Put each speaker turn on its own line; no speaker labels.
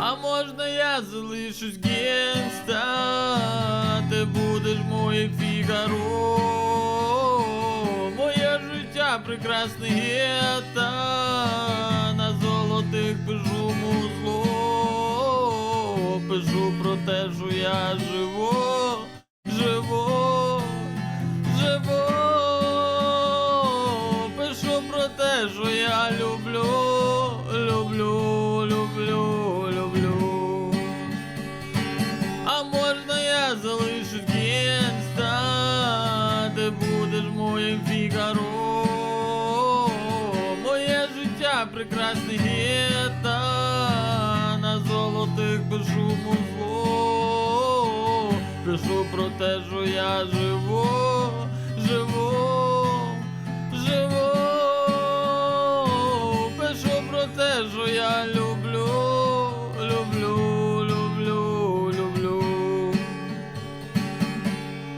А можна я залишусь генста, ти будеш моє фігаро, моє життя прекрасне гета, на золотих пишу музло, пишу про те, що я живу, живу, живу, пишу про те, що я люблю, я генста, ти будеш моїм фігаро, моє життя прекрасне гета, на золотих пишу музло, пишу про те, що я живу, живу, живу, пишу про те, що я люблю.